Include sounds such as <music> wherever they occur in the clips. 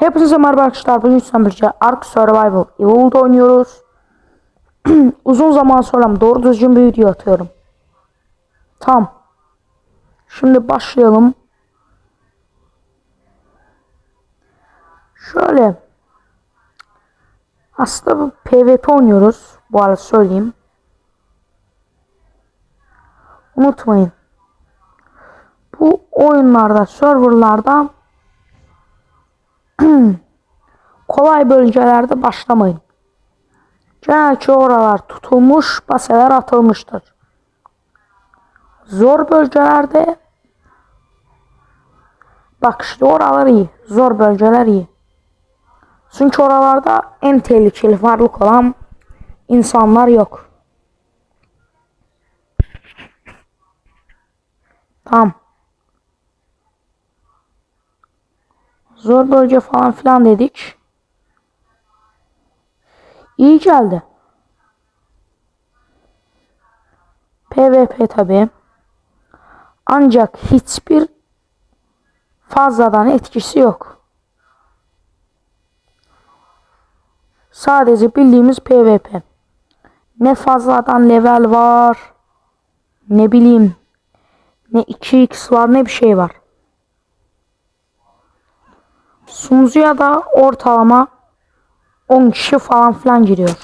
Hepinize merhaba arkadaşlar. Bugün sizlerle birlikte Ark Survival Evolved oynuyoruz. <clears throat> Uzun zaman sonra doğru düzgün bir video atıyorum. Tamam. Şimdi başlayalım. Şöyle. Aslında bu PvP oynuyoruz. Bu arada söyleyeyim. Unutmayın. Bu oyunlarda, serverlarda <clears throat> kolay bölgelerde başlamayın. Genellikle oralar tutulmuş, baseler atılmıştır. Zor bölgelerde bak işte oralar iyi. Zor bölgeler iyi. Çünkü oralarda en tehlikeli varlık olan insanlar yok. Tamam. Zor bölge falan filan dedik. İyi geldi. PvP tabi. Ancak hiçbir fazladan etkisi yok. Sadece bildiğimiz PvP. Ne fazladan level var. Ne bileyim. Ne 2x var ne bir şey var. Sunucuya da ortalama 10 kişi falan filan giriyor.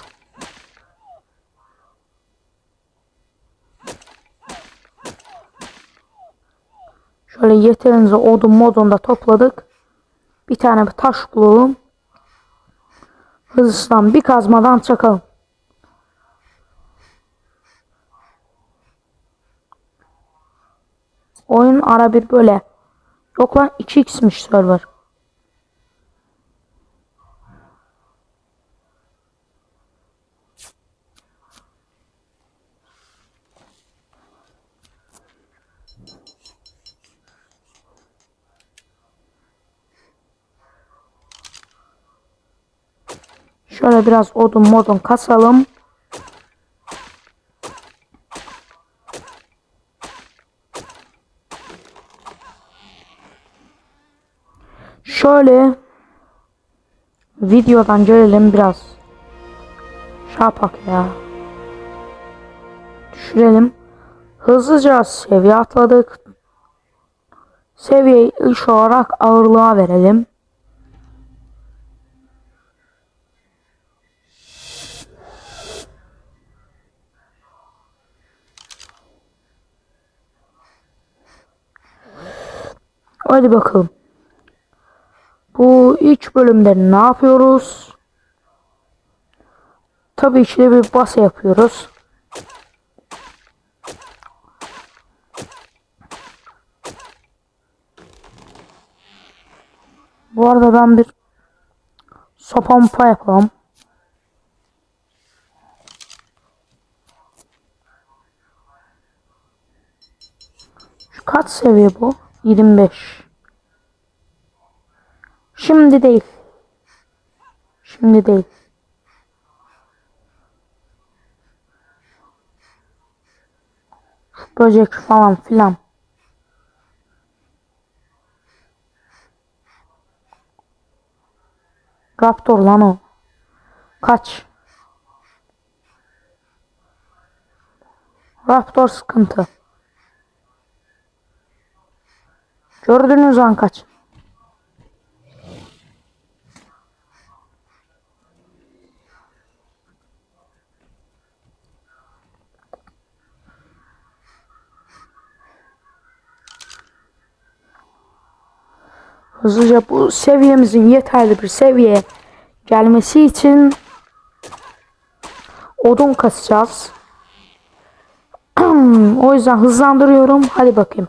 Şöyle yeterince odun modunu da topladık. Bir tane bir taş bulalım. Hızlıdan bir kazmadan çakalım. Oyun ara bir böyle. Yok lan 2x'miş server. Şöyle biraz odun modun kasalım. Şöyle videodan görelim biraz. Yapak ya. Düşürelim. Hızlıca seviye atladık. Seviyeyi ilk olarak ağırlığa verelim. Hadi bakalım. Bu ilk bölümde ne yapıyoruz? Tabii ki de bir base yapıyoruz. Bu arada ben bir sopa mopa yapalım. Şu kaç seviye bu? 25. Şimdi değil. Şimdi değil. Böcek falan filan. Raptor lan o. Kaç. Raptor sıkıntı. Gördüğünüz an kaç. Hızlıca bu seviyemizin yeterli bir seviyeye gelmesi için odun kasacağız. <clears throat> o yüzden hızlandırıyorum. Hadi bakayım.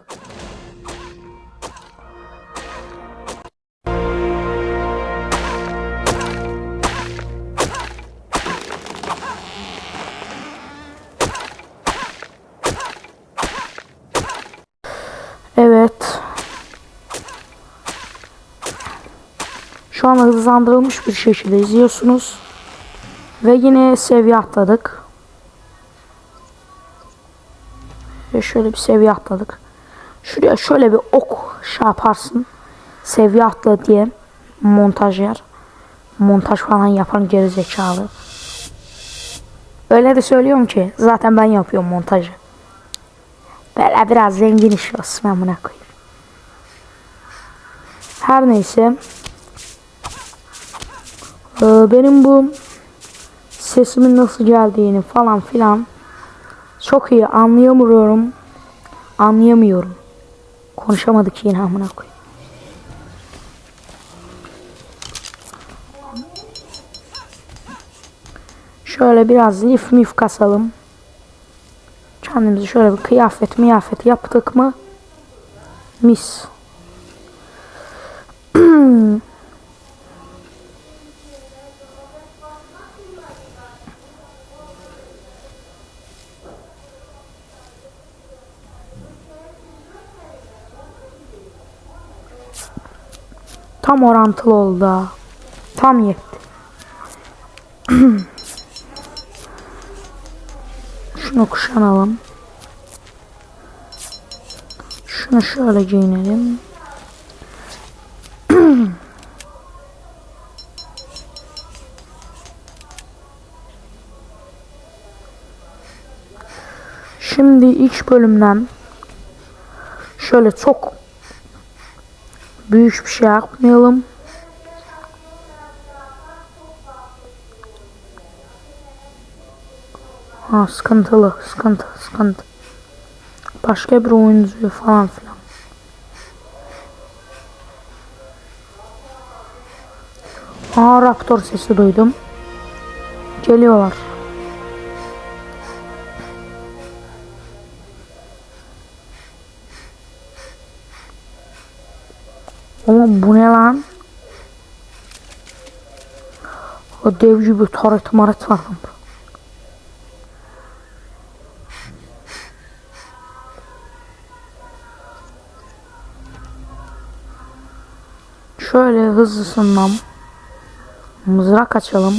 Evet. Şu an hızlandırılmış bir şekilde izliyorsunuz. Ve yine seviye atladık. Ve şöyle bir seviye atladık. Şuraya şöyle bir ok şey yaparsın. Seviye atla diye. montajyer. Montaj falan yapan gerizekalı. Öyle de söylüyorum ki zaten ben yapıyorum montajı. Böyle biraz zengin iş olsun amına koyayım. Her neyse. Ee, benim bu sesimin nasıl geldiğini falan filan çok iyi anlayamıyorum. Anlayamıyorum. Konuşamadık yine amına koyayım. Şöyle biraz lif mif kasalım. Kendimizi şöyle bir kıyafet miyafet yaptık mı? Mis. <clears throat> Tam orantılı oldu. Tam yetti. Şunu. Şunu şöyle giyinelim. <clears throat> Şimdi ilk bölümden şöyle çok büyük bir şey yapmayalım. Ha sıkıntılı, sıkıntı, sıkıntı. Başka bir oyuncu falan filan. Aa Raptor sesi duydum. Geliyorlar. Ama bu ne lan? O dev gibi taret maret var lan. Şöyle hızlısından mızrak açalım.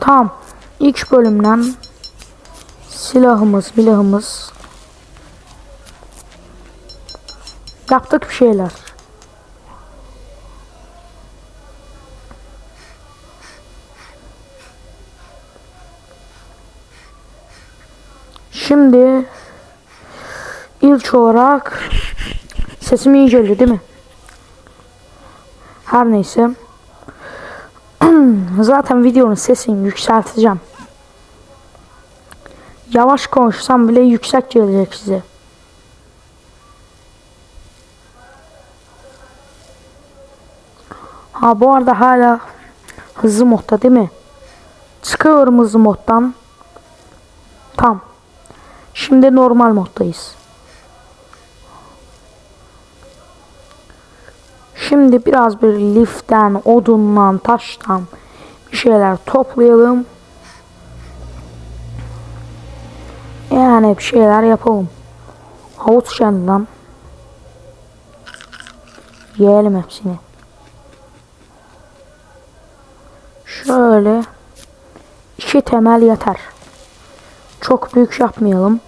Tamam. İlk bölümden silahımız, milahımız yaptık bir şeyler. Şimdi ilk olarak sesim iyi geldi değil mi? Her neyse. <clears throat> Zaten videonun sesini yükselteceğim. Yavaş konuşsam bile yüksek gelecek size. Ha bu arada hala hızlı modda değil mi? Çıkıyorum hızlı moddan. Tam. Şimdi normal moddayız. Şimdi biraz bir liften, odundan, taştan bir şeyler toplayalım. Yani bir şeyler yapalım. Havuç yandan. Yiyelim hepsini. Şöyle iki temel yeter. Çok büyük yapmayalım.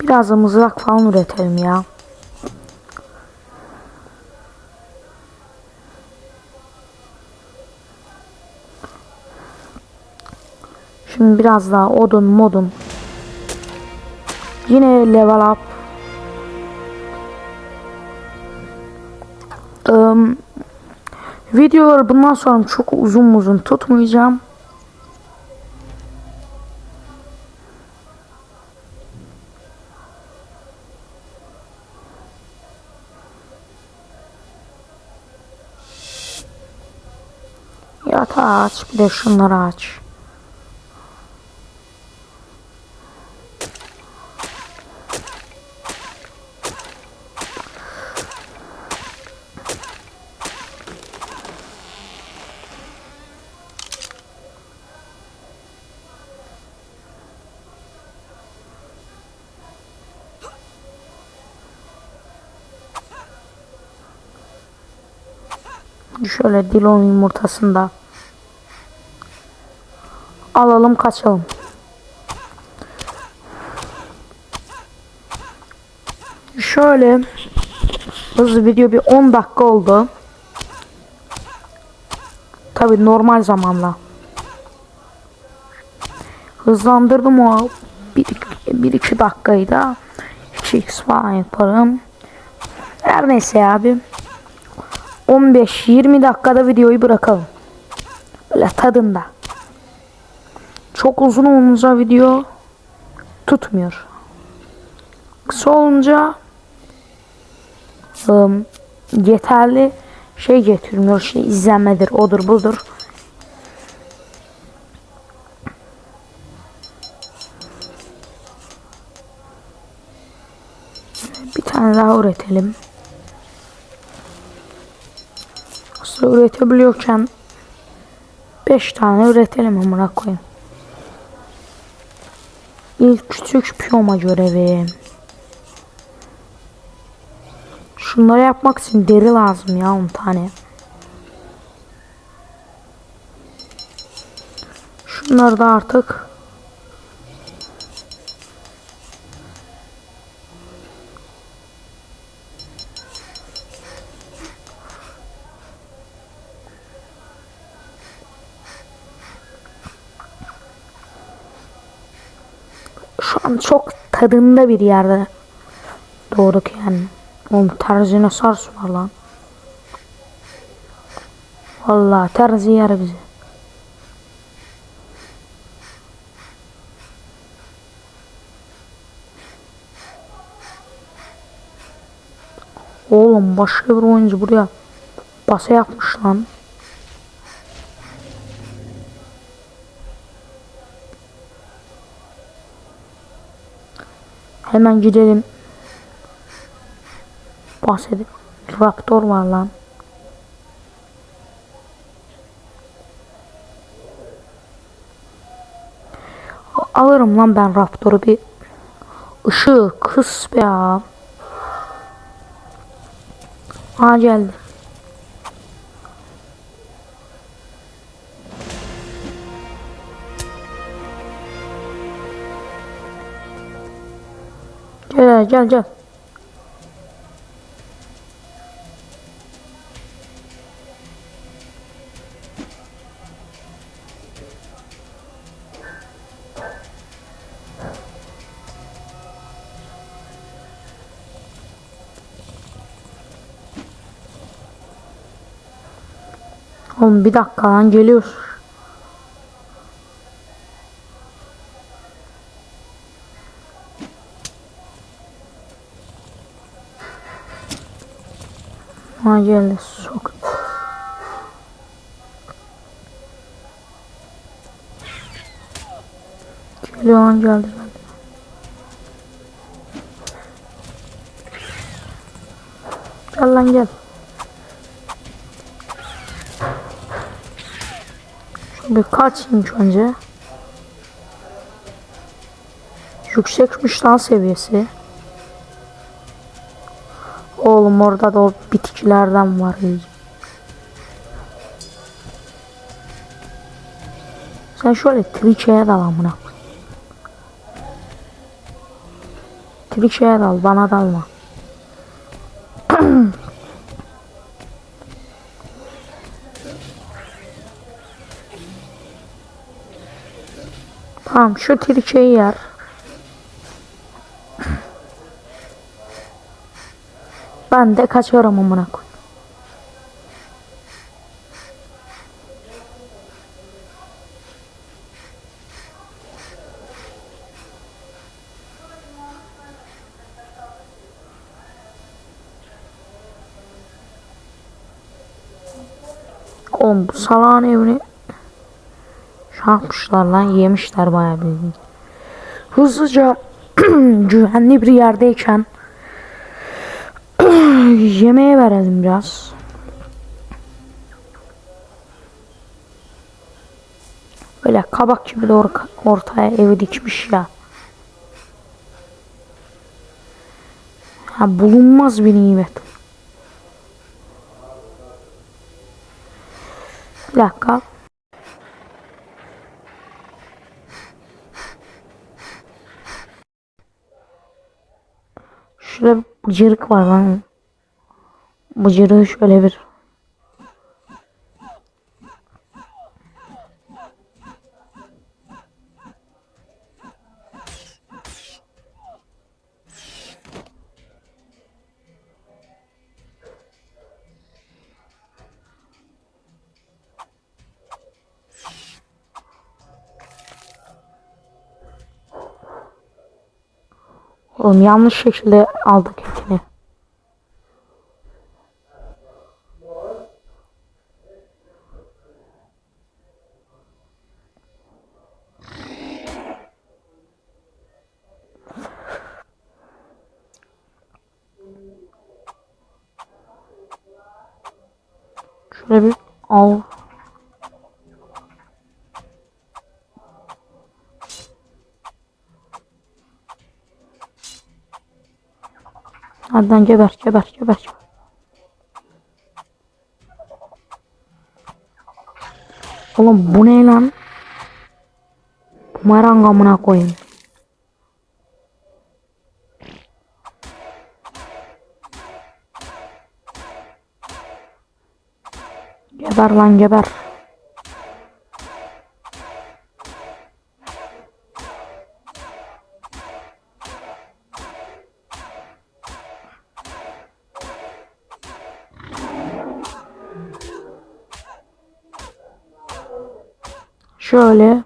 Biraz da mızrak falan üretelim ya. Şimdi biraz daha odun modun. Yine level up. Um, videoları bundan sonra çok uzun uzun tutmayacağım. Yatağı aç bir de şunları aç. Şöyle Dilon yumurtasında. Alalım kaçalım. Şöyle hızlı video bir 10 dakika oldu. Tabi normal zamanla. Hızlandırdım o 1-2 dakikayı da 2x falan yaparım. Her neyse abi. 15-20 dakikada videoyu bırakalım. Öyle tadında. Çok uzun olunca video tutmuyor. Kısa olunca ım, yeterli şey getirmiyor. Şey izlenmedir, odur budur. Bir tane daha üretelim. Aslında üretebiliyorken 5 tane üretelim amına koyayım. İlk küçük piyoma görevi. Şunları yapmak için deri lazım ya 10 tane. Şunları da artık çok tadında bir yerde doğduk yani. Oğlum terzine sars var lan. Vallahi terzi yer bizi. Oğlum başka bir oyuncu buraya basa yapmış lan. Hemen gidelim. Bahsedip traktör var lan. Alırım lan ben Raptor'u bir ışığı kıs be ya. Aa geldi. Gel gel gel. Oğlum bir dakika lan geliyor. Geldi sok. Geliyor geldi geldi. Gel lan gel. Bir kaçayım önce. Yüksekmiş lan seviyesi. Oğlum orada da o bitkilerden var. Sen şöyle triçeye dal amına. Triçeye dal bana dalma. <coughs> Tamam şu triçeyi yer. Ben de kaçıyorum amına koy. Oğlum bu salağın evini yapmışlar lan yemişler bayağı bir. Hızlıca <clears throat> güvenli bir yerdeyken yemeğe verelim biraz. Böyle kabak gibi de or- ortaya evi dikmiş ya. Ha bulunmaz bir nimet. Bir dakika. Şurada bir bıcırık var lan. Bıcırığı şöyle bir. Oğlum yanlış şekilde aldık etini. Şöyle bir al. Hadi lan geber geber geber. Oğlum bu ne lan? Bumerang amına koyayım. Geber lan geber. Şöyle.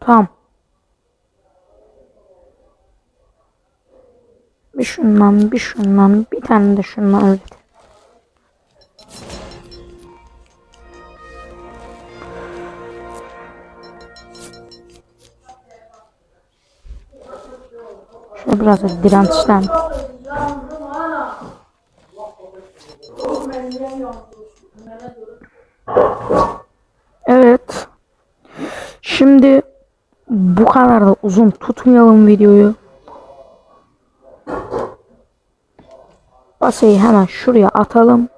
Tamam. Bir şundan, bir şundan, bir tane de şundan üret. Da dirençten. Evet. Şimdi bu kadar da uzun tutmayalım videoyu. Basayı hemen şuraya atalım.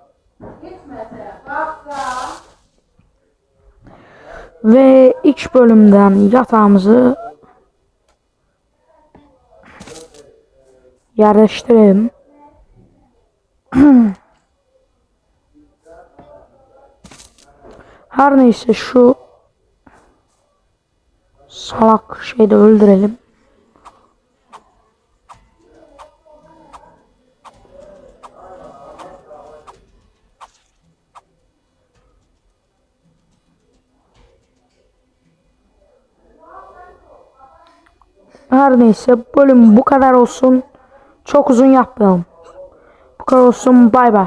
Ve ilk bölümden yatağımızı yerleştirelim. <clears throat> Her neyse şu salak şeyi de öldürelim. Her neyse bölüm bu kadar olsun. Çok uzun yapmayalım. Bu kadar olsun. Bay bay.